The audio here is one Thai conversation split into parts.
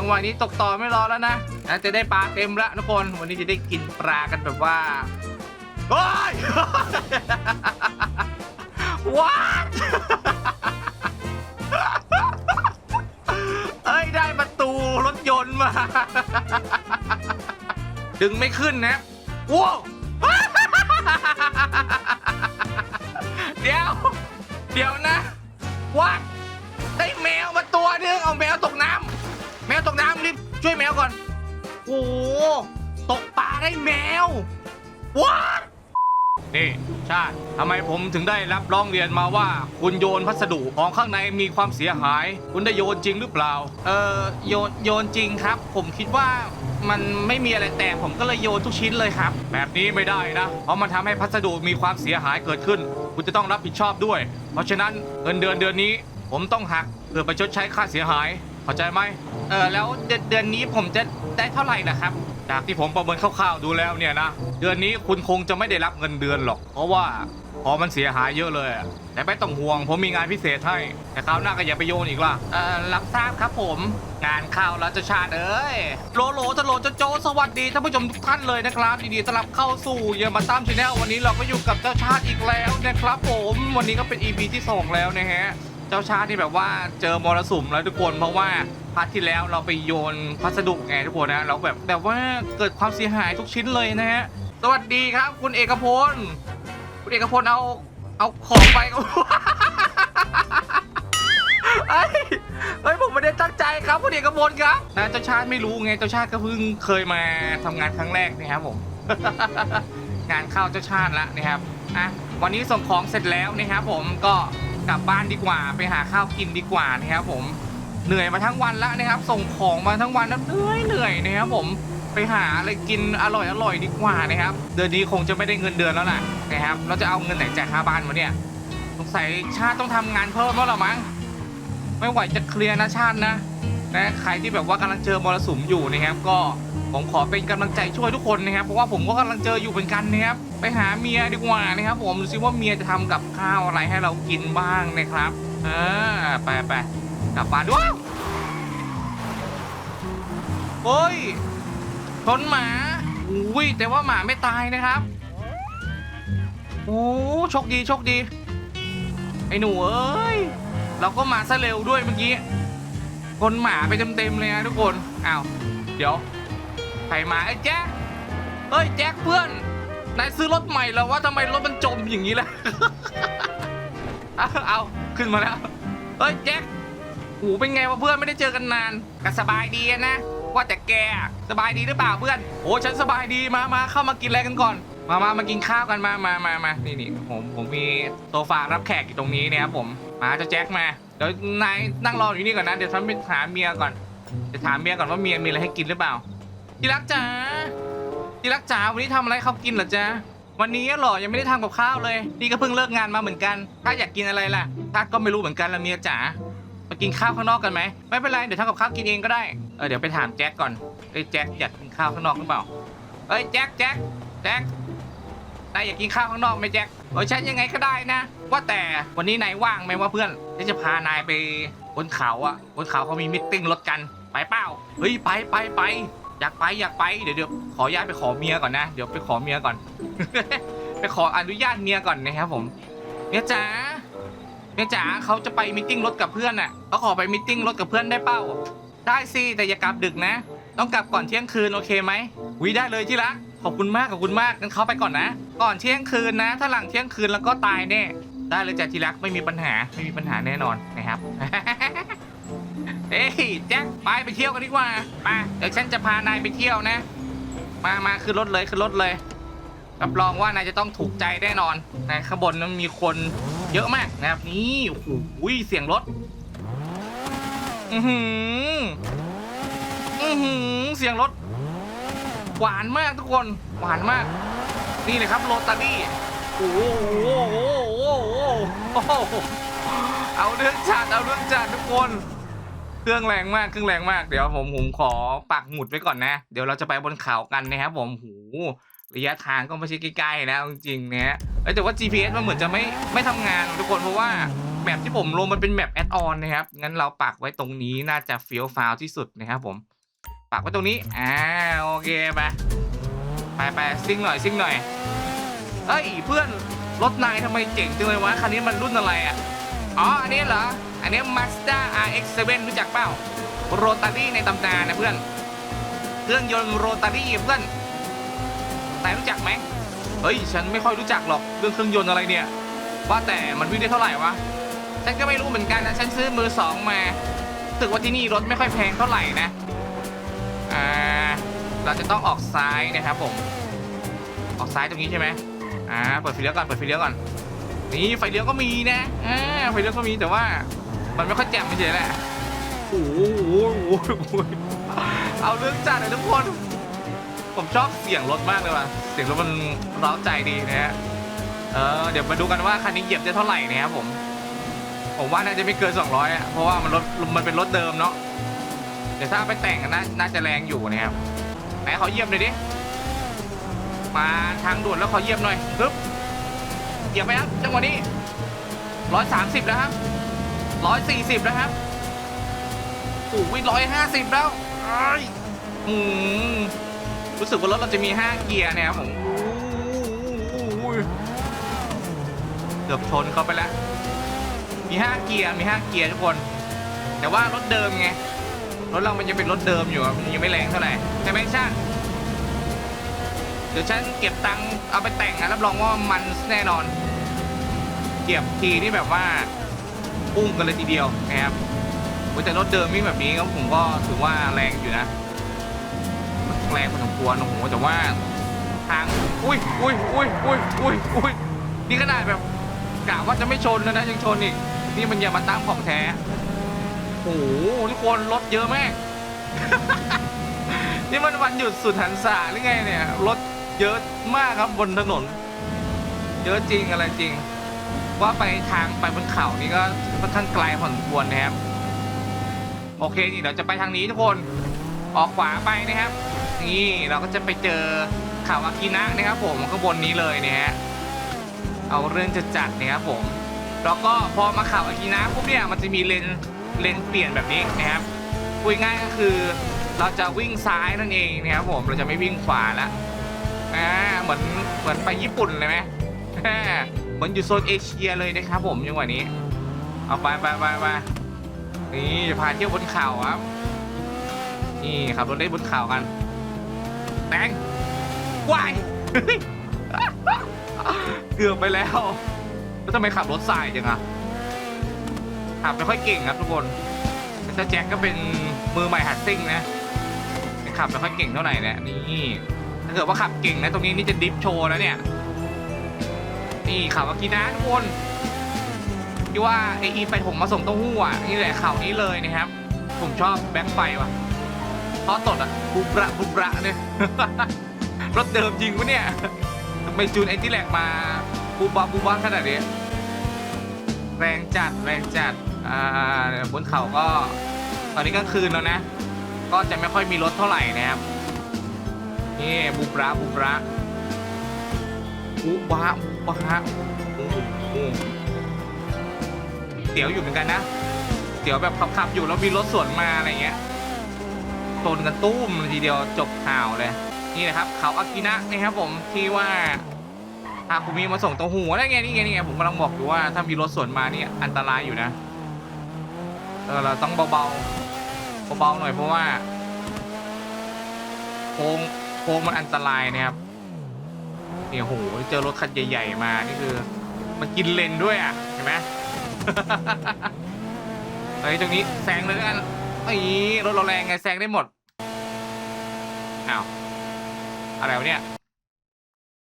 จังหวะนี้ตกต่อไม่รอแล้วนะนะจะได้ปลาเต็มล้วทุกคน วันนี้จะได้กินปลากันแบบว่าโอ้ยว้าเอ้ยได้ประตูรถยนต์มา ดึงไม่ขึ้นนะว้าวเดี๋ยว เดี๋ยวนะวัดได้แมวมาตัวนึงเอาแมวตกน้ำ รีบช่วยแมวก่อน โอ้โหตกปลาได้แมววัดนี่ชาติทำไมผมถึงได้รับร้องเรียนมาว่า คุณโยนพัสดุของข้างในมีความเสียหาย คุณได้โยนจริงหรือเปล่า เออโยนโยนจริงครับ ผมคิดว่ามันไม่มีอะไรแต่ผมก็เลยโยนทุกชิ้นเลยครับ แบบนี้ไม่ได้นะ เพราะมันทำให้พัสดุมีความเสียหายเกิดขึ้น คุณจะต้องรับผิดชอบด้วย เพราะฉะนั้นเงินเดือนเดือนนี้ ผมต้องหักเพื่อไปชดใช้ค่าเสียหาย เข้าใจไหม เออแล้วเดือนเดือนนี้ผมจะได้เท่าไหร่ล่ะครับ จากที่ผมประเมินคร่าวๆดูแล้วเนี่ยนะเดือนนี้คุณคงจะไม่ได้รับเงินเดือนหรอก เพราะว่าพอมันเสียหายเยอะเลยอะแต่ไม่ต้องห่วง ผมมีงานพิเศษให้ แต่คราวหน้าก็อย่าไปโยนอีกล่ะเออรับทราบครับผม งานเข้าแล้วเจะชาติเอ้ยโลโลจะโลจะโจสวัสดีท่านผู้ชมทุกท่านเลยนะครับยินดีต้อนรับเข้าสู่เยอมาตามชาแนลวันนี้เราก็อยู่กับเจ้าชาติอีกแล้วนะครับผม วันนี้ก็เป็น EP ที่สองแล้วนะฮะ เจ้าชาติที่แบบว่าเจอมรสุมแล้วทุกคนเพราะว่าพาร์ทที่แล้วเราไปโยนพัสดุไงทุกคนนะเราแบบแบบว่าเกิดความเสียหายทุกชิ้นเลยนะฮะสวัสดีครับ คุณเอกพลคุณเอกพลเอาเอาของไปก็เอ้ยเฮ้ยผมไม่ได้ตั้งใจครับคุณเอกพลครับนะเจ้าชาติไม่รู้ไงเจ้าชาติก็เพิ่งเคยมาทำงานครั้งแรกนะครับผม งานเข้าเจ้าชาติล้วนะครับอะวันนี้ส่งของเสร็จแล้วนะครับผมก็ กลับบ้านดีกว่า ไปหาข้าวกินดีกว่านะครับผมเหนื่อยมาทั้งวันแล้วนะครับ ส่งของมาทั้งวันแล้วเหนื่อยเหนื่อยนะครับผมไปหาอะไรกินอร่อยอร่อยดีกว่านะครับ เดือนนี้คงจะไม่ได้เงินเดือนแล้วล่ะนะครับเราจะเอาเงินไหนจ่ายค่าบ้านมาเนี่ยสงสัยชาติต้องทำงานเพิ่มแล้วหรอมั้งไม่ไหวจะเคลียร์นะชาตินะนะใครที่แบบว่ากำลังเจอมรสุมอยู่นะครับก็ ผมขอเป็นกำลังใจช่วยทุกคนนะครับ เพราะว่าผมก็กำลังเจออยู่เหมือนกันนะครับ ไปหาเมียดีกว่านะครับ ผมดูซิว่าเมียจะทำกับข้าวอะไรให้เรากินบ้างนะครับเออไปไปกลับบ้านด้วยโอ้ยชนหมาอุ้ยแต่ว่าหมาไม่ตายนะครับโอ้โชคดีโชคดี ไอ้หนูเอ้ย เราก็มาซะเร็วด้วยเมื่อกี้คนหมาไปเต็มๆเลยนะทุกคน อ้าว เดี๋ยว ใครมาไอ้แจ็คเฮ้ยแจ็คเพื่อน นายซื้อรถใหม่แล้วว่าทำไมรถมันจมอย่างนี้ล่ะ เอาเอาขึ้นมาแล้ว เฮ้ยแจ็คโอ้เป็นไงวะเพื่อนไม่ได้เจอกันนานก็สบายดีนะ ว่าแต่แกสบายดีหรือเปล่าเพื่อน โอ้ฉันสบายดีมามาเข้ามากินอะไรกันก่อน มามามากินข้าวกันมามามามานี่นี่ผมผมมีโซฟารับแขกอยู่ตรงนี้เนี่ยครับผม มาเจะแจ็คมา เดี๋ยวนายนั่งรออยู่นี่ก่อนนะ เดี๋ยวฉันไปหาเมียก่อนจะถามเมียก่อนว่าเมียมีอะไรให้กินหรือเปล่า ที่รักจ๋าที่รักจ๋าวันนี้ทำอะไรเขากินเหรอจ๊ะวันนี้เหรอยังไม่ได้ทำกับข้าวเลยนี่ก็เพิ่งเลิกงานมาเหมือนกัน ถ้าอยากกินอะไรล่ะถ้าก็ไม่รู้เหมือนกันละเมียจ๋ามากินข้าวข้างนอกกันไหมไม่เป็นไรเดี๋ยวทำกับข้าวกินเองก็ได้เออเดี๋ยวไปถามแจ็คก่อนเอ้ยแจ็คอยากกินข้าวข้างนอกหรือเปล่าเอ้ยแจ็คแจ็คแจ็คนายอยากกินข้าวข้างนอกไหมแจ็คเออฉันยังไงก็ได้นะ ว่าแต่วันนี้นายว่างไหมว่าเพื่อนฉันจะพานายไปบนเขาอะบนเขาเขามีมิทติ้งรถกันไปเปล่าเฮ้ยไปไปไป อยากไปอยากไปเดี๋ยวเดี๋ยวขออนุญาตไปขอเมียก่อนนะ เดี๋ยวไปขอเมียก่อน ไปขออนุญาตเมียก่อนนะครับผมเมียจ๋าเมียจ๋าเขาจะไปมิทติ้งรถกับเพื่อนน่ะเขาขอไปมิทติ้งรถกับเพื่อนได้เป้าได้สิแต่อย่ากลับดึกนะ ต้องกลับก่อนเที่ยงคืนโอเคไหมวิได้เลยที่รักขอบคุณมากขอบคุณมากงั้นเขาไปก่อนนะ ก่อนเที่ยงคืนนะ ถ้าหลังเที่ยงคืนแล้วก็ตายแน่ได้เลยจ้ะที่รักไม่มีปัญหาไม่มีปัญหาแน่นอนนะครับ เอ้ยแจ็คไปไปเที่ยวกันดีกว่ามาเดี๋ยวฉันจะพานายไปเที่ยวนะ มามาขึ้นรถเลยขึ้นรถเลยรับรองว่านายจะต้องถูกใจแน่นอนนะข้างบนนั้นมีคนเยอะมากนะครับนี่โอ้โหเสียงรถอือหืออือหือเสียงรถ หวานมากทุกคนหวานมาก นี่เลยครับโรตารี่โอ้โหโอ้โหโอ้โหเอาเรื่องจัดเอาเรื่องจัดทุกคน เครื่องแรงมากเครื่องแรงมากเดี๋ยวผมผมขอปักหมุดไว้ก่อนนะ เดี๋ยวเราจะไปบนเขากันนะครับผมหูระยะทางก็ไม่ใช่ใกล้ๆนะจริงๆนะแต่ว่า GPS มันเหมือนจะไม่ไม่ทำงานทุกคนเพราะว่าแมปที่ผมลงมันเป็นแมปแอดออนนะครับงั้นเราปักไว้ตรงนี้น่าจะเฟี้ยวฟาวที่สุดนะครับผมปักไว้ตรงนี้อ่าโอเคไปไปไปซิ่งหน่อยซิ่งหน่อยเอ้ยเพื่อนรถนายทำไมเจ๋งจังเลยวะคันนี้มันรุ่นอะไรอะอ๋ออันนี้เหรอ อันนี้ Mazda RX-7 รู้จักเปล่าโรตารี่ในตำนานนะเพื่อน เครื่องยนต์โรตารี่เพื่อนนายรู้จักไหมเฮ้ย ฉันไม่ค่อยรู้จักหรอกเรื่องเครื่องยนต์อะไรเนี่ย ว่าแต่มันวิ่งได้เท่าไหร่วะ ฉันก็ไม่รู้เหมือนกันนะ ฉันซื้อมือสองมารู้สึกว่าที่นี่รถไม่ค่อยแพงเท่าไหร่นะ อ่า เราจะต้องออกซ้ายนะครับผม ออกซ้ายตรงนี้ใช่ไหมอ่า เปิดไฟเลี้ยวก่อน เปิดไฟเลี้ยวก่อน นี่ไฟเลี้ยวก็มีนะ อ่า ไฟเลี้ยวก็มีแต่ว่า มันไม่ค่อยแจ่มไม่ใช่แหละโอ้โหโอ้โหโอ้โหเอาเรื่องจัดเลยทุกคน ผมชอบเสียงรถมากเลยว่ะ เสียงรถมันเร้าใจดีนะฮะ เออ เดี๋ยวมาดูกันว่าคันนี้เหยียบได้เท่าไหร่นะครับผม ผมว่าน่าจะไม่เกิน 200อะ เพราะว่ามันรถมันเป็นรถเดิมเนาะ เดี๋ยวถ้าไปแต่งกันน่าจะแรงอยู่นะครับ ไหนเขอเหยียบหน่อยดิ มาทางด่วนแล้วเขอเหยียบหน่อยปึ๊บเหยียบไปครับจังหวะนี้ร้อยสามสิบแล้วครับ ร้อยสี่สิบแล้วครับโอ้ยร้อยห้าสิบแล้วอ้ายอืมรู้สึกว่ารถเราจะมีห้าเกียร์เนี่ยครับผมโอ้ยเกือบชนเขาไปแล้ว มีห้าเกียร์ มีห้าเกียร์ทุกคน แต่ว่ารถเดิมไง รถเรามันยังเป็นรถเดิมอยู่อะมันยังไม่แรงเท่าไหร่ใช่ไหมช่างเดี๋ยวฉันเก็บตังค์เอาไปแต่งนะรับรองว่ามันแน่นอน เก็บทีนี่แบบว่า ปุ้งกันเลยทีเดียวนะครับแต่รถเดิมวิ่งแบบนี้ก็ผมก็ถือว่าแรงอยู่นะ แรงพอสมควรโอ้โหแต่ว่าทางอุ้ยอุ้ยอุ้ยอุ้ยอุ้ยอุ้ยนี่ขนาดแบบกะว่าจะไม่ชนแล้วนะยังชนอีกนี่มันอย่ามาตามของแท้โอ้โหทุกคนรถเยอะแมากนี่มันวันหยุดสุดหันษาหรือไงเนี่ยรถเยอะมากครับบนถนน เยอะจริงอะไรจริง ว่าไปทางไปบนเขานี่ก็ค่อนข้างไกลพอสมควรนะครับ โอเคนี่เดี๋ยวจะไปทางนี้ทุกคนออกขวาไปนะครับ นี่เราก็จะไปเจอเขาอากินะนะครับ ผมข้างบนนี้เลยเนี่ยฮะเอาเรื่องจะจัดนะครับผม แล้วก็พอมาเขาอากินะปุ๊บเนี่ยมันจะมีเลนเลนเปลี่ยนแบบนี้นะครับพูดง่ายก็คือเราจะวิ่งซ้ายนั่นเองนะครับผมเราจะไม่วิ่งขวาละอ่าเหมือนเหมือนไปญี่ปุ่นเลยไหม เหมือนอยู่โซนเอเชียเลยนะครับผมจังหวะนี้ เอาไปไปไปไปนี่จะพาเที่ยวบนเขาครับ นี่ขับรถได้บนเขากันแตงวายเกือบไปแล้วแล้วทำไมขับรถสายจังอะขับไม่ค่อยเก่งครับทุกคนแต่แจ็คก็เป็นมือใหม่หัดซิ่งนะขับไม่ค่อยเก่งเท่าไหร่เนี่ยนี่ถ้าเกิดว่าขับเก่งนะตรงนี้นี่จะดิฟโชว์แล้วเนี่ย นี่ขับเมื่อกี้นะทุกคนที่ว่าไออีไปผมมาส่งเต้าหู้อะนี่แหละข่าวนี้เลยนะครับ ผมชอบแบ็คไฟว่ะเพราะตดอะบุบระบุบระเนี่ยรถเดิมจริงปะเนี่ยทำไมจูนไอที่แหลกมาบูบาบูบาขนาดนี้แรงจัดแรงจัดอ่าบนเขาก็ ตอนนี้กลางคืนแล้วนะ ก็จะไม่ค่อยมีรถเท่าไหร่นะครับนี่บูบราบูบระาบูบาบูบาโอ้โหเสียวอยู่เหมือนกันนะเสียวแบบขับๆอยู่แล้วมีรถสวนมาอะไรเงี้ยชนกันตุ้มเลยทีเดียวจบข่าวเลยนี่นะครับ เขาอากินะนะครับผมที่ว่าพาคุณมีมาส่งตัวหูได้ไงนี่ไงนี่ไงผมกำลังบอกอยู่ว่าถ้ามีรถสวนมานี่อันตรายอยู่นะเออเราต้องเบาๆเบาๆหน่อยเพราะว่าโค้งโค้งมันอันตรายนะครับ เนี่ยโหเจอรถคันใหญ่ๆมา นี่คือ มันกินเลนด้วยอะ เห็นไหมเฮ้ตรงนี้แซงเลยกันไอ้รถเราแรงไงแซงได้หมดอ้าวอะไรวะเนี่ย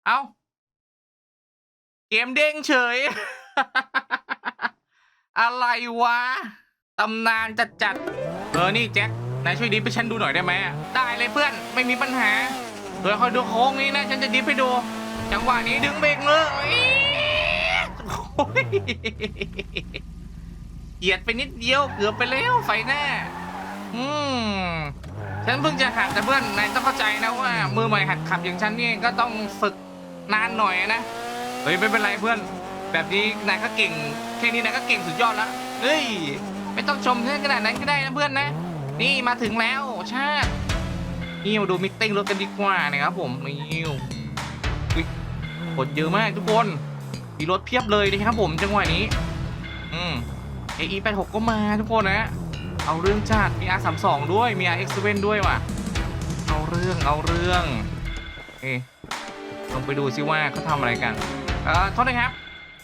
เอ้า เกมเด้งเฉย อะไรวะ ตำนานจัดจัดๆเออ นี่แจ็คนายช่วยดิฟให้ฉันดูหน่อยได้ไหมได้เลยเพื่อน ไม่มีปัญหาเดี๋ยวคอยดูโค้งนี้นะ ฉันจะดิฟให้ดู จังหวะนี้ดึงเบรกเลยโอ้ยเกียดไปนิดเดียวเกือบไปแล้วไฟหน้า อืมฉันเพิ่งจะหัดแต่เพื่อนนายต้องเข้าใจนะว่า มือใหม่หัดขับอย่างฉันนี่ก็ต้องฝึกนานหน่อยนะเฮ้ยไม่เป็นไรเพื่อน แบบนี้นายก็เก่งแค่นี้นายก็เก่งสุดยอดแล้วเฮ้ยไม่ต้องชมเพื่อนขนาดนั้นก็ได้นะเพื่อนนะ นี่มาถึงแล้วชาตินี่มาดูมิทติ้งรถกันดีกว่านะครับผมนี่ กดเยอะมากทุกคนมีรถเพียบเลยนะครับผมจังหวะนี้ อืม AE 8 6ก็มาทุกคนนะ เอาเรื่องจัดมี R32 ด้วยมี RX7 ด้วยว่ะ เอาเรื่องเอาเรื่องเอ๊ลองไปดูซิว่าเขาทำอะไรกัน เอ่อโทษนะครับ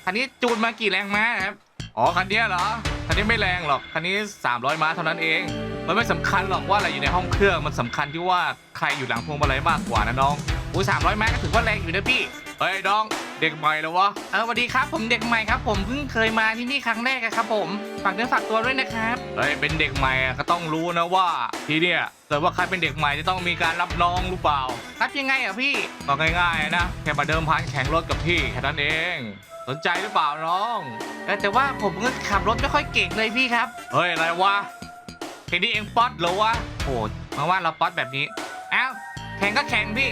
คันนี้จูนมากี่แรงม้าครับ อ๋อ คันนี้เหรอ คันนี้ไม่แรงหรอก คันนี้ 300 ม้าเท่านั้นเอง มันไม่สำคัญหรอกว่าอะไรอยู่ในห้องเครื่อง มันสำคัญที่ว่าใครอยู่หลังพวงมาลัยมากกว่านะน้องอุ้ย300ม้าก็ถือว่าแรงอยู่นะพี่ เฮ้ยน้องเด็กใหม่แล้ววะเออสวัสดีครับผมเด็กใหม่ครับผมเพิ่งเคยมาที่นี่ครั้งแรกอะครับผมฝากเนื้อฝากตัวด้วยนะครับเฮ้ยเป็นเด็กใหม่อะก็ต้องรู้นะว่า ที่เนี่ยเกิดว่าใครเป็นเด็กใหม่จะต้องมีการรับน้องหรือเปล่ารับยังไงอะพี่ก็ง่ายๆนะแค่มาเดิมพันแข่งรถกับพี่แค่นั้นเอง สนใจหรือเปล่าน้องเออแต่ว่าผมก็ขับรถไม่ค่อยเก่งเลยพี่ครับเฮ้ยอะไรวะแค่นี้เองป๊อตเหรอวะโอ้มาว่าเราป๊อตแบบนี้อ้าวแข่งก็แข่งพี่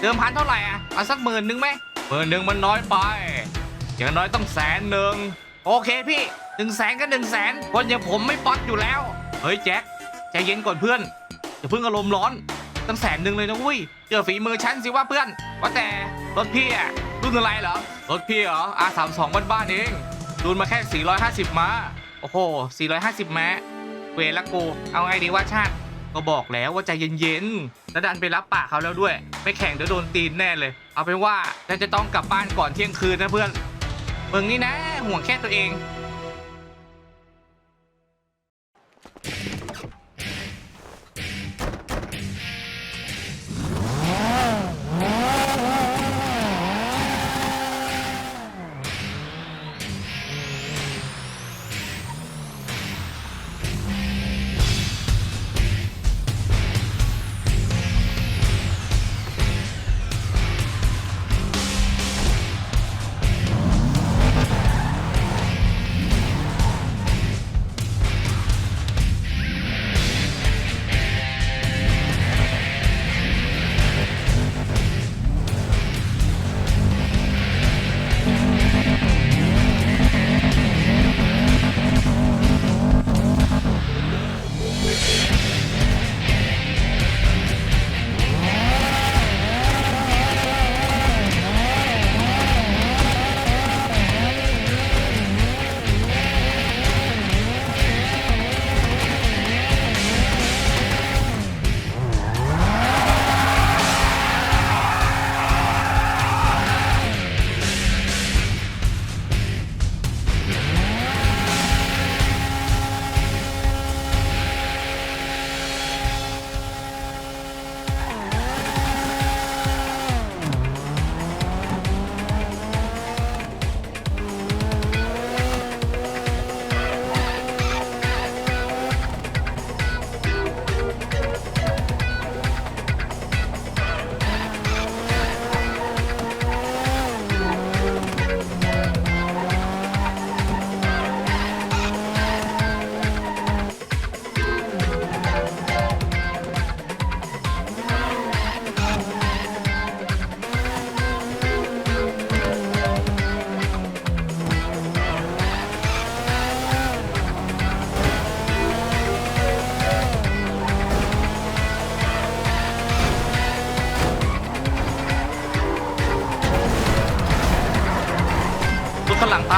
เดิมพันเท่าไหร่อะเอาสักหมื่นหนึ่งไหมหมื่นหนึ่งมันน้อยไป อย่างน้อยต้องแสนหนึ่งโอเคพี่หนึ่งแสนก็หนึ่งแสนคนอย่างผมไม่ป๊อตอยู่แล้ว เฮ้ยแจ็คใจเย็นก่อนเพื่อนอย่าเพิ่งอารมณ์ร้อนตั้งแสนหนึ่งเลยนะเวุ้ยเจอฝีมือฉันสิว่าเพื่อน ว่าแต่รถพี่อะรุ่นอะไรเหรอรถพี่เหรอ R32 บ้านๆเองรุ่นมาแค่ 450 ม้า โอ้โห 450 ม้า เวรละกู เอาไงดีว่าชาติ ก็บอกแล้วว่าใจเย็นๆแล้วดันไปรับปากเขาแล้วด้วย ไม่แข่งเดี๋ยวโดนตีนแน่เลย เอาเป็นว่าฉันจะต้องกลับบ้านก่อนเที่ยงคืนนะเพื่อนมึงนี่นะห่วงแค่ตัวเอง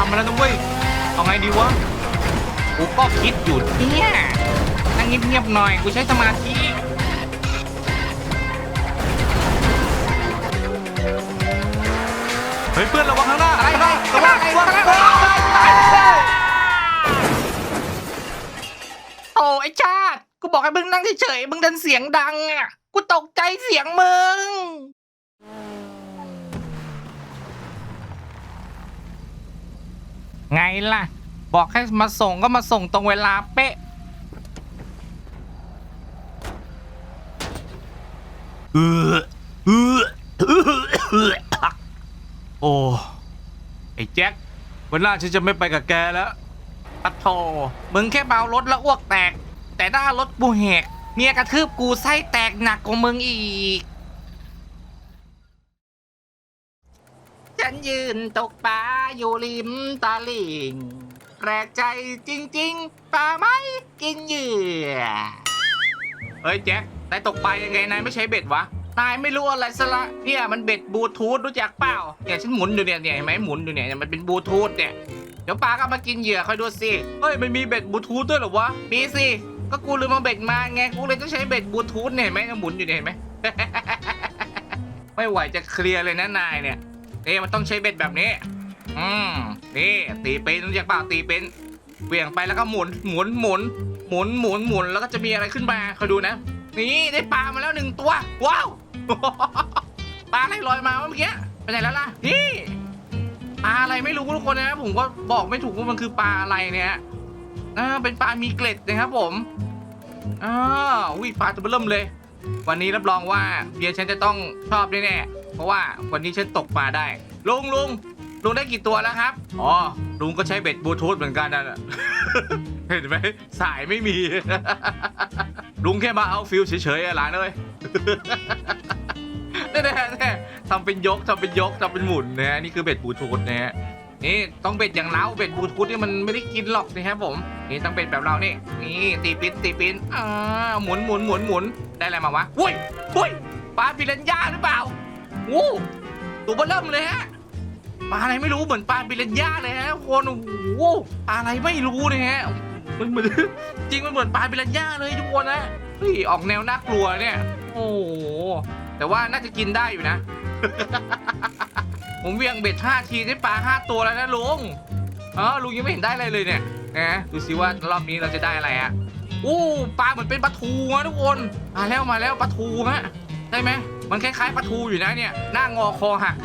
างหลังตามมาแล้วนะเว้ยเอาไงดีวะกูก็คิดอยู่เนี่ยนั่งเงียบๆหน่อยกูใช้สมาธิเฮ้ยเพื่อนระวังข้างหน้าอะไรระวังระวังระวังโอ้ไอชาติกูบอกให้มึงนั่งเฉยๆมึงดันเสียงดังอะกูตกใจเสียงมึง ไงล่ะ บอกให้มาส่งก็มาส่งตรงเวลาเป๊ะเออเออโอ้ไอ้แจ็ควันหน้าฉันจะไม่ไปกับแกแล้วปัดโทมึงแค่เบารถแล้วอ้วกแตก แต่หน้ารถกูแหกเมียกระทืบกูไส้แตกหนักกว่ามึงอีก นยืนตกปลาอยู่ริมตาลิ่งแปลกใจจริง ๆปลาไม่กินเหยื่อเฮ้ยแจ็คนายตกปลายังไงนายไม่ใช้เบ็ดวะ นายไม่รู้อะไรซะละเนี่ยมันเบ็ดบลูทูธรู้จักเปล่าเนี่ยฉันหมุนอยู่เนี่ยเนี่ยเห็นไหมหมุนอยู่เนี่ยมันเป็นบลูทูธเนี่ยเดี๋ยวปลาก็มากินเหยื่อคอยดูสิเฮ้ยมันมีเบ็ดบลูทูธด้วยเหรอวะมีสิก็กูลืมมาเบ็ดมาไงกูเลยต้องใช้เบ็ดบลูทูธเนี่ยเห็นไหมหมุนอยู่เนี่ยเห็นไหมไม่ไหวจะเคลียร์เลยนะนายเนี่ย เอ๊มันต้องใช้เบ็ดแบบนี้ อืมนี่ตีเป็นรู้จักเปล่าตีเป็นเวี่ยงไปแล้วก็หมุนหมุนหมุนหมุนหมุนหมุนแล้วก็จะมีอะไรขึ้นมาคอยดูนะ นี่ได้ปลามาแล้วหนึ่งตัว ว้าวปลาอะไรลอยมาเมื่อกี้ไปไหนแล้วล่ะนี่ปลาอะไรไม่รู้ทุกคนนะผมก็บอกไม่ถูกว่ามันคือปลาอะไรเนี่ยอ่าเป็นปลามีเกล็ดนะครับผมอ่าอุ้ยปลาตัวเบอเริ่มเลย วันนี้รับรองว่าเบียร์ฉันจะต้องชอบแน่ๆ ราะว่าวันนี้ฉันตกปลาได้ ลุงลุงลุงได้กี่ตัวแล้วครับ อ๋อ ลุงก็ใช้เบ็ดบลูทูธเหมือนกันนะ เห็นไหมสายไม่มี ลุงแค่มาเอาฟิลเฉยๆอะหลานเอ้ยแน่ๆแน่ทำเป็นยกทำเป็นยกทำเป็นหมุนนะฮะนี่คือเบ็ดบลูทูธนะฮะนี่ต้องเบ็ดอย่างเราเบ็ดบลูทูธนี่มันไม่ได้กินหรอกนะครับผม นี่ต้องเบ็ดแบบเรานี่นี่ตีปิ้นตีปิ้นอ่าหมุนหมุนหมุนหมุนได้อะไรมาวะอุ้ยอุ้ยปลาปิรันย่าหรือเปล่า โอ้ตัวเบอเริ่มเลยฮะปลาอะไรไม่รู้เหมือนปลาปิรันย่าเลยฮะทุกคนโอ้โหปลาอะไรไม่รู้นะฮะมันเหมือนจริงมันเหมือนปลาปิรันย่าเลยทุกคนนะเฮ้ยออกแนวน่ากลัวเนี่ย โอ้โหแต่ว่าน่าจะกินได้อยู่นะ ผมเวียงเบ็ดห้าทีได้ปลาห้าตัวแล้วนะลุงอ๋อลุงยังไม่เห็นได้อะไรเลยเนี่ยนะดูสิว่ารอบนี้เราจะได้อะไรอะโอ้ปลาเหมือนเป็นปลาทูนะทุกคนมาแล้วมาแล้วปลาทูฮะได้ไหม มันคล้ายๆปลาทูอยู่นะเนี่ยหน้างอคอหัก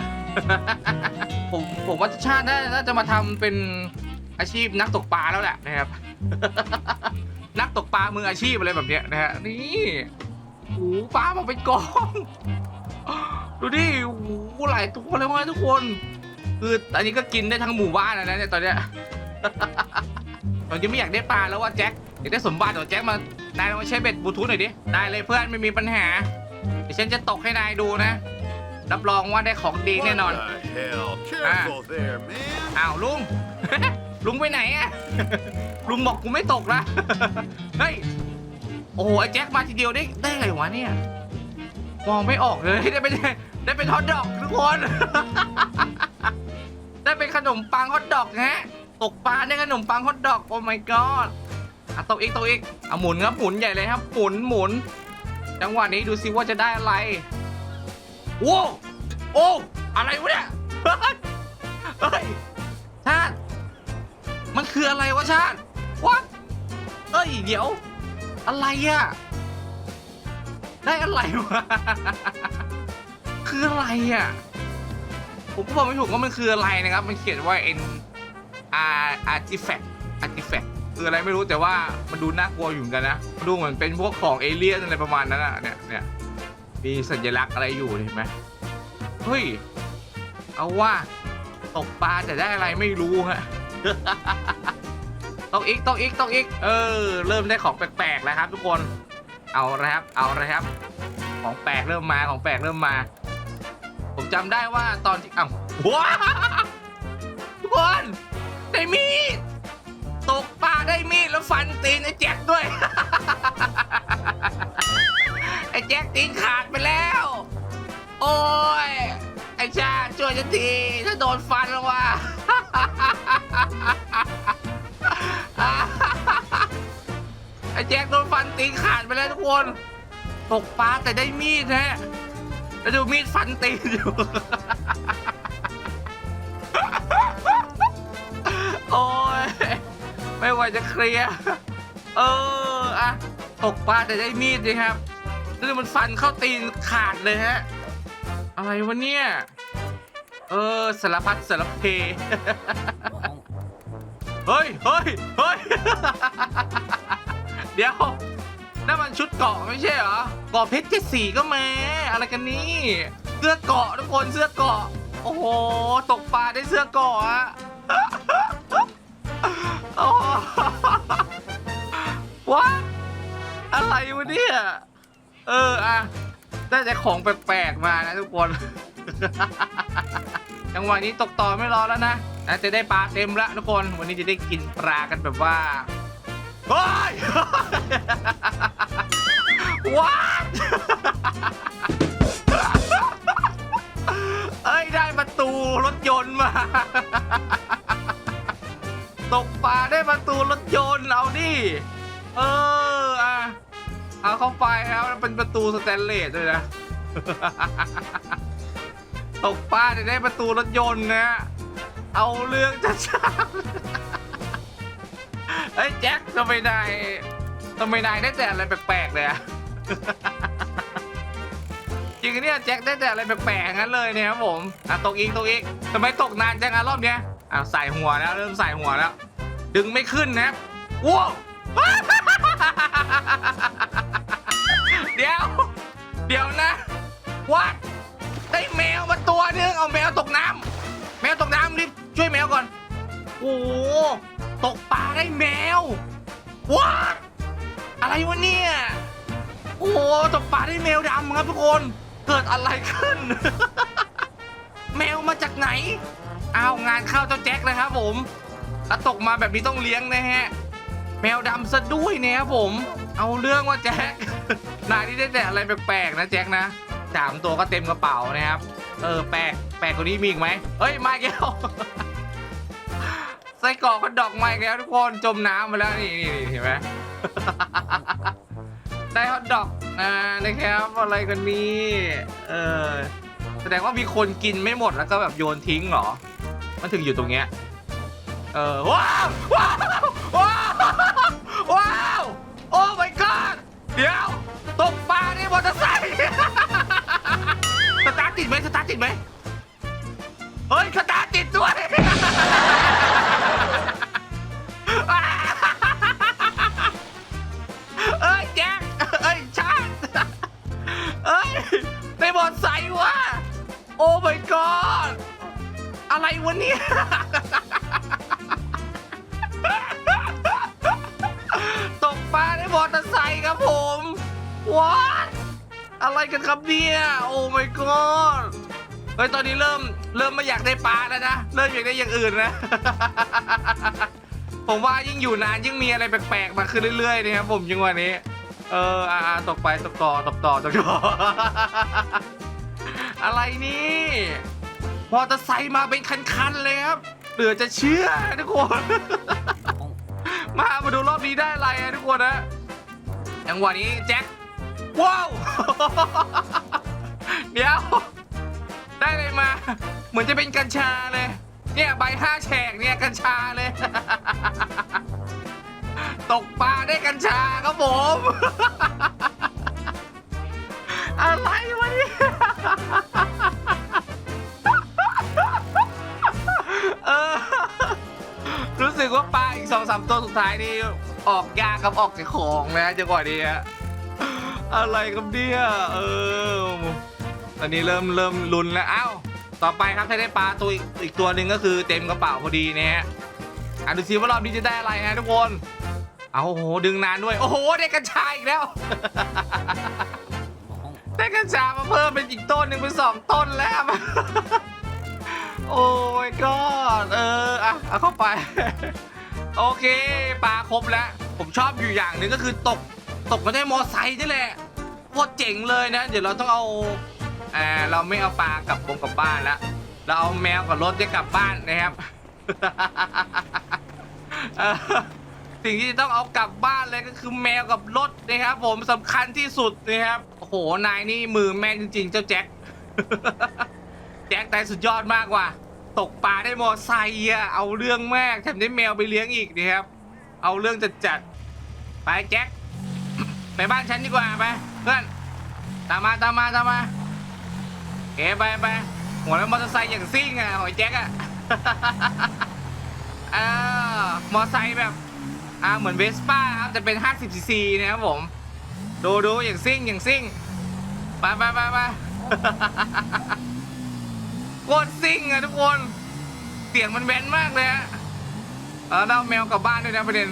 ผมผมว่าชาติน่าน่าจะมาทำเป็นอาชีพนักตกปลาแล้วแหละนะครับ นักตกปลามืออาชีพอะไรแบบเนี้ยนะฮะนี่โอ้โหปลามาเป็นกอง ดูดิโอ้โหหลายตัวเลยวะทุกคน คืออันนี้ก็กินได้ทั้งหมู่บ้านแล้วนะเนี่ยตอนเนี้ย ตอนนี้ไม่อยากได้ปลาแล้วว่าแจ็คอยากได้สมบัติเหรอแจ็คมานายลองมาใช้เบ็ดบลูทูธหน่อยดิได้เลยเพื่อนไม่มีปัญหา เดี๋ยวฉันจะตกให้นายดูนะ รับรองว่าได้ของดีแน่นอน What the hell? Careful there, man. อ้าวลุง ลุงไปไหนอะ ลุงบอกกูไม่ตกละเฮ้ย โอ้โหไอ้แจ็คมาทีเดียวได้ได้อะไรวะเนี่ย มองไม่ออกเลยได้เป็นได้เป็นฮอทดอกทุกคน ได้เป็นขนมปังฮอทดอกฮะตกปลาได้ขนมปังฮอทดอก โอ้ my god อะตกอีกตกอีกเอาหมุนครับหมุนใหญ่เลยครับหมุนหมุน จังหวะนี้ดูซิว่าจะได้อะไรโว้วโอ้อะไรวะเนี่ยเฮ้ยชาติมันคืออะไรวะชาติวัดเอ้ยเดี๋ยว อะไรอะได้อะไรวะคืออะไรอะผมก็บอกไม่ถูกว่ามันคืออะไรนะครับ มันเขียนว่า N R artifact artifact คืออะไรไม่รู้แต่ว่ามันดูน่ากลัวอยู่เหมือนกันนะดูเหมือนเป็นพวกของเอเลี่ยนอะไรประมาณนั้นอะเนี่ยเนี่ยมีสัญลักษณ์อะไรอยู่เห็นไหมเฮ้ยเอาว่าตกปลาแต่ได้อะไรไม่รู้ฮะต้องอีกต้องอีกต้องอีกเออ เริ่มได้ของแปลกๆแล้วครับ ทุกคนเอาละครับเอาละครับ ของแปลกเริ่มมาของแปลกเริ่มมา ผมจำได้ว่าตอนที่อ้าวว้าทุกคนได้มีด ตกปลาได้มีดแล้วฟันตีนไอ้แจ็คด้วย ไอ้แจ็คตีนขาดไปแล้ว โอ้ย ไอ้ชาช่วยฉันทีถ้าโดนฟันแล้วว่ะ ไอ้แจ็คโดนฟันตีนขาดไปแล้วทุกคน ตกปลาแต่ได้มีดแนะแล้วดูมีดฟันตีนอยู่ ไม่ไหวจะเคลียร์เอออะตกปลาแต่ได้มีดเลยครับแล้วมันฟันเข้าตีนขาดเลยฮะ อะไรวะเนี่ย เออสารพัดสารเพ เฮ้ยเฮ้ยเฮ้ย เดี๋ยวนั่นมันชุดเกาะไม่ใช่เหรอเกาะเพชรเจ็ดสีก็มาอะไรกันนี่เสื้อเกาะทุกคนเสื้อเกาะ โอ้โห ตกปลาได้เสื้อเกาะอะ โอ้โหว้าอะไรวะเนี่ย เอออะได้แต่ของแปลกๆมานะทุกคน จังหวะนี้ตกต่อไม่รอแล้วนะน่าจะได้ปลาเต็มแล้วทุกคน วันนี้จะได้กินปลากันแบบว่าเฮ้ยว้าเอ้ยได้ประตูรถยนต์มา ตกปลาได้ประตูรถยนต์เอาดิเอออะเอาเข้าไปครับแล้วเป็นประตูสแตนเลสด้วยนะ ตกปลาจะได้ประตูรถยนต์นะ เอาเรื่องจะช้าเฮ้ยแจ็คทำไมนายทำไมนายได้แต่อะไรแปลกๆเลยอะจริงเนี่ยแจ็คได้แต่อะไรแปลกๆงั้นเลยเนี่ยครับผมอะตกอีกตกอีกทำไมตกนานจังอะรอบเนี้ย อะใส่หัวแล้วเริ่มใส่หัวแล้ว ดึงไม่ขึ้นนะว้าวเดี๋ยว เดี๋ยวนะวัดได้แมวมาตัวนึงเอาแมวตกน้ำแมวตกน้ำรีบช่วยแมวก่อน โอ้ตกปลาได้แมววัดอะไรวะเนี่ยโอ้ตกปลาได้แมวดำครับทุกคน เกิดอะไรขึ้น แมวมาจากไหน อ้าวงานเข้าเจ้าแจ็คเลยครับผมถ้าตกมาแบบนี้ต้องเลี้ยงนะฮะ แมวดำซะด้วยเนี่ยครับผม เอาเรื่องว่าแจ็คนายนี่ได้แต่อะไรแปลกๆนะแจ็คนะสามตัวก็เต็มกระเป๋านะครับ เออแปลกแปลกกว่านี้มีอีกไหมเฮ้ยมาอีกแล้วไส้กรอกก็ดอกมาอีกแล้วทุกคนจมน้ำไปแล้วนี่นี่เห็นไหมได้ฮอทดอกอ่านะครับอะไรกันนี่เออแสดงว่ามีคนกินไม่หมดแล้วก็แบบโยนทิ้งเหรอ มันถึงอยู่ตรงเนี้ย เออว้าวว้าวว้าวว้าวโอ้ my god เดี๋ยวตกปลาในมอเตอร์ไซค์สตาร์ทติดไหมสตาร์ทติดไหมเฮ้ยสตาร์ทติดด้วยเอ้ยแจ็คเอ้ยชาติเอ้ยในบอดใสวะโอ้ my god อะไรวะเนี่ยตกปลาในมอเตอร์ไซค์ครับผมว้าอะไรกันครับเนี่ยโอ้ my god เฮ้ยตอนนี้เริ่มเริ่มไม่อยากได้ปลาแล้วนะเริ่มอยากได้อย่างอื่นนะ ผมว่ายิ่งอยู่นานยิ่งมีอะไรแปลกๆมาขึ้นเรื่อยๆนะครับผมจังหวะนี้ เอออ่าตกไปตกต่อตกต่อตกต่ออะไรนี่ มอเตอร์ไซค์มาเป็นคันๆเลยครับเหลือจะเชื่อทุกคน มามาดูรอบนี้ได้อะไรอะทุกคนนะจังหวะนี้แจ็คว้าว เดี๋ยว ได้เลยมา เหมือนจะเป็นกัญชาเลย เนี่ยใบห้าแฉกเนี่ยกัญชาเลย ตกปลาได้กัญชาครับผม อะไรวะเนี่ย สองสามตัวสุดท้ายนี่ออกยากกับออกจากของนะจังหวะนี้อะอะไรครับเนี่ยเออตอนนี้เริ่มเริ่มลุนแล้วอ้าวต่อไปครับถ้าได้ปลาตัวอีกตัวหนึ่งก็คือเต็มกระเป๋าพอดีนะฮะอะดูซิว่ารอบนี้จะได้อะไรฮะทุกคนเอาโอ้โหดึงนานด้วยโอ้โหได้กัญชาอีกแล้ว ได้กัญชามาเพิ่มเป็นอีกต้นหนึ่งเป็นสองต้นแล้วโอ้ยก็เอออะเอาเข้าไป โอเคปลาครบแล้ว ผมชอบอยู่อย่างหนึ่งก็คือตกตกมาได้มอไซค์นี่แหละโคตรเจ๋งเลยนะ เดี๋ยวเราต้องเอาอ่าเราไม่เอาปลากลับบงกลับบ้านแล้วเราเอาแมวกับรถได้กลับบ้านนะครับ สิ่งที่ต้องเอากลับบ้านเลยก็คือแมวกับรถนะครับ ผมสำคัญที่สุดนะครับโอ้โหนายนี่มือแม่นจริงๆ เจ้าแจ็คแจ็คได้สุดยอดมากว่ะ ตกปลาได้มอไซค์อะเอาเรื่องมากแถมได้แมวไปเลี้ยงอีกนะครับ เอาเรื่องจัดจัดๆไปแจ็คไปบ้านฉันดีกว่าไปเพื่อนตามมาตามมาตามมาเก๋ไปไปหัวแล้วมอเตอร์ไซค์อย่างซิ่งอะหอยแจ็คอะอ่ามอไซค์แบบอ่าเหมือนเวสป้าครับแต่เป็น50ซีซีนะครับผมดูดูอย่างซิ่งอย่างซิ่งไปไปไปไป โคตรซิ่งอะทุกคน เสียงมันแว้นมากเลยฮะเออเราแมวกลับบ้านด้วยนะประเด็น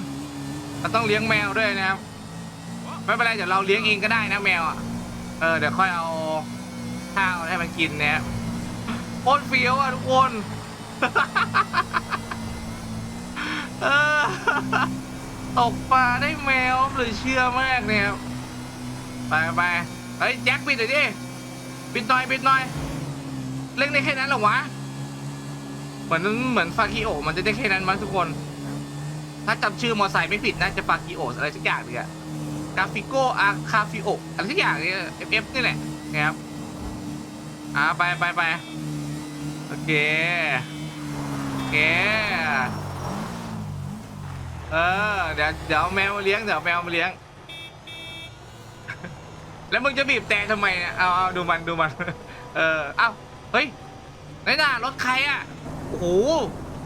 เราต้องเลี้ยงแมวด้วยนะครับ ไม่เป็นไรเดี๋ยวเราเลี้ยงเองก็ได้นะแมวอะ เออเดี๋ยวค่อยเอาข้าวให้มันกินนะครับโคตรเฟี้ยวอะทุกคนตกปลาได้แมวหรือเชื่อมากเนี่ยครับไปไปเฮ้ยแจ็คปิดหน่อยดิปิดหน่อยปิดหน่อย เล่นได้แค่นั้นเหรอวะ เหมือนเหมือนฟากิโอ มันจะได้แค่นั้นมั้งทุกคน ถ้าจำชื่อมอไซค์ไม่ผิดน่าจะฟากิโออะไรสักอย่างเนี่ยกาฟิโกอาคาฟิโออะไรสักอย่างเนี่ยเอฟเอฟนี่แหละนะครับอ่าไปไปไปโอเคโอเคเออเดี๋ยวเดี๋ยวแมวมาเลี้ยงเดี๋ยวแมวมาเลี้ยง แล้วมึงจะบีบแต่ทำไมเนี่ยเอาเอาดูมันดูมัน เออเอ้า เฮ้ยไหนน่ะรถใครอะ โอ้โห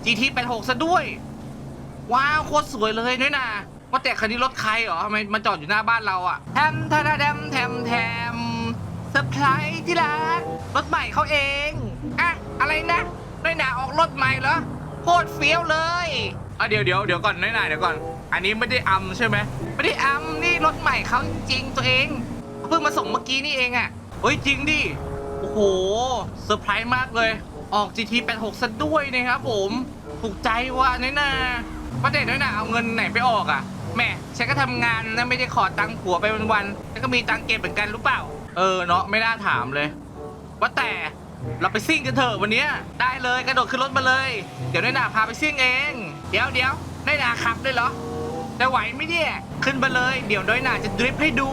GT 86ซะด้วย ว้าวโคตรสวยเลยน้อยนาว่าแต่คันนี้รถใครเหรอทำไมมาจอดอยู่หน้าบ้านเราอะแทมทาดาแดมแทมแทมเซอร์ไพรส์ที่รักรถใหม่เขาเองอะอะไรนะน้อยนาออกรถใหม่เหรอโคตรเฟี้ยวเลยอะเดี๋ยวเดี๋ยวเดี๋ยวก่อนน้อยนาเดี๋ยวก่อน อันนี้ไม่ได้อัมใช่ไหมไม่ได้อัมนี่รถใหม่เขาจริงตัวเองเพิ่งมาส่งเมื่อกี้นี่เองอะเฮ้ยจริงดิ โอ้โหเซอร์ไพรส์มากเลย ออก GT 86ซะด้วยนะครับผมถูกใจว่ะน้อยนาประเด็นน้อยนาเอาเงินไหนไปออกอะแหม่ฉันก็ทำงานนะไม่ได้ขอตังค์ผัวไปวันๆฉันก็มีตังค์เก็บเหมือนกันรู้เปล่า เออเนาะไม่น่าถามเลย ว่าแต่เราไปซิ่งกันเถอะวันนี้ได้เลยกระโดดขึ้นรถมาเลย เดี๋ยวน้อยนาพาไปซิ่งเอง เดี๋ยวเดี๋ยวน้อยนาขับด้วยเหรอจะไหวไหมเนี่ยขึ้นมาเลย เดี๋ยวน้อยนาจะดริฟต์ให้ดู